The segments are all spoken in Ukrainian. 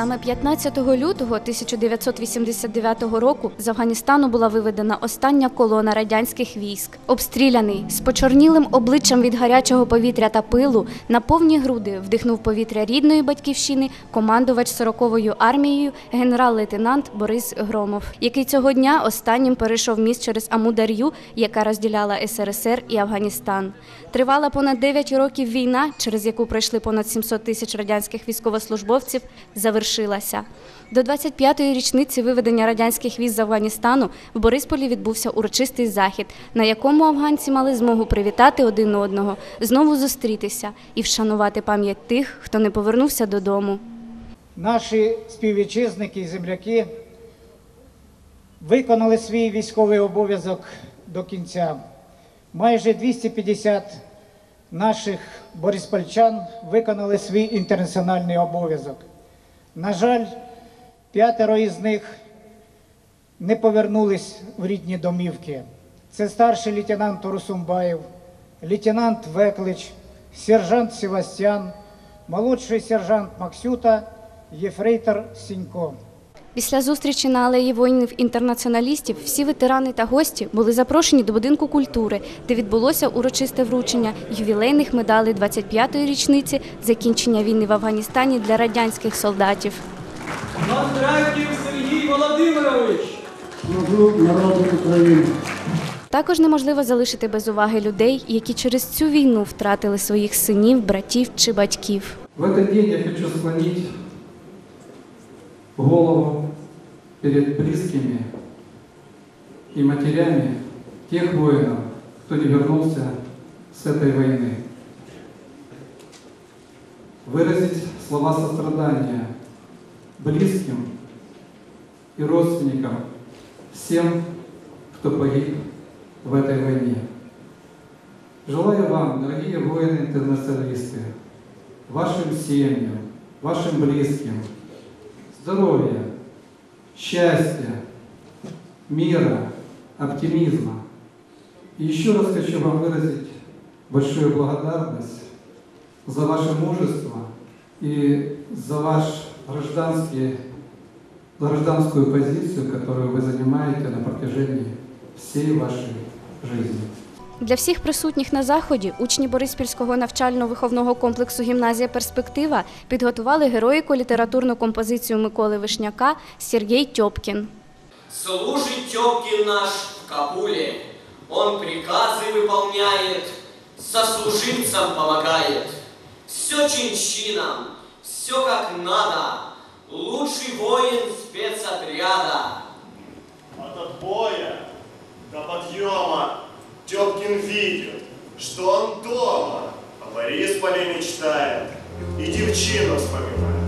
Саме 15 лютого 1989 року з Афганістану була виведена остання колона радянських військ. Обстріляний з почорнілим обличчям від гарячого повітря та пилу на повні груди вдихнув повітря рідної батьківщини командувач 40-ю армією генерал-лейтенант Борис Громов, який цього дня останнім перейшов міст через Амудар'ю, яка розділяла СРСР і Афганістан. Тривала понад 9 років війна, через яку пройшли понад 700 тисяч радянських військовослужбовців, завершилася. До 25-ї річниці виведення радянських військ з Афганістану в Борисполі відбувся урочистий захід, на якому афганці мали змогу привітати один одного, знову зустрітися і вшанувати пам'ять тих, хто не повернувся додому. Наші співвітчизники і земляки виконали свій військовий обов'язок до кінця. Майже 250 наших бориспольчан виконали свій інтернаціональний обов'язок. На жаль, п'ятеро із них не повернулись в рідні домівки. Це старший лейтенант Урусумбаєв, лейтенант Веклич, сержант Севастьян, молодший сержант Максюта, єфрейтор Сінько. Після зустрічі на алеї воїнів-інтернаціоналістів всі ветерани та гості були запрошені до будинку культури, де відбулося урочисте вручення ювілейних медалей 25-ї річниці закінчення війни в Афганістані для радянських солдатів. Кондратів Сергій Володимирович. Народу України. Також неможливо залишити без уваги людей, які через цю війну втратили своїх синів, братів чи батьків. В этот день я хочу склонить голову перед близкими и матерями тех воинов, кто не вернулся с этой войны. Выразить слова сострадания близким и родственникам всем, кто погиб в этой войне. Желаю вам, дорогие воины-интернационалисты, вашим семьям, вашим близким здоровья, счастья, мира, оптимизма. И еще раз хочу вам выразить большую благодарность за ваше мужество и за ваш гражданский, гражданскую позицию, которую вы занимаете на протяжении всей вашей жизни. Для всіх присутніх на заході учні Бориспільського навчально-виховного комплексу Гімназія Перспектива підготували героїку літературну композицію Миколи Вишняка Сергій Тьопкін. Служит Тёпкин наш в Кабуле. Он приказы выполняет, сослуживцам помогает. Все чин-чином, все как надо. Дома, о Борисполе мечтает и девчину вспоминает.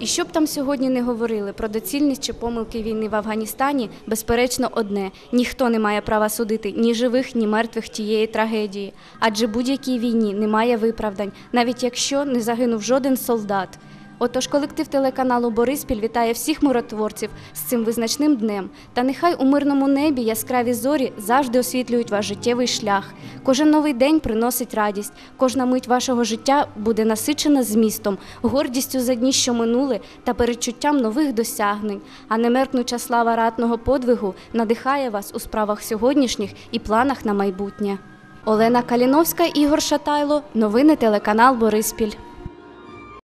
І що б там сьогодні не говорили про доцільність чи помилки війни в Афганістані, безперечно, одне: ніхто не має права судити ні живих, ні мертвих тієї трагедії. Адже будь-якій війні немає виправдань, навіть якщо не загинув жоден солдат. Отож, колектив телеканалу Бориспіль вітає всіх миротворців з цим визначним днем. Та нехай у мирному небі яскраві зорі завжди освітлюють ваш життєвий шлях. Кожен новий день приносить радість. Кожна мить вашого життя буде насичена змістом, гордістю за дні, що минули, та передчуттям нових досягнень. А немеркнуча слава ратного подвигу надихає вас у справах сьогоднішніх і планах на майбутнє. Олена Каліновська, Ігор Шатайло. Новини телеканал Бориспіль.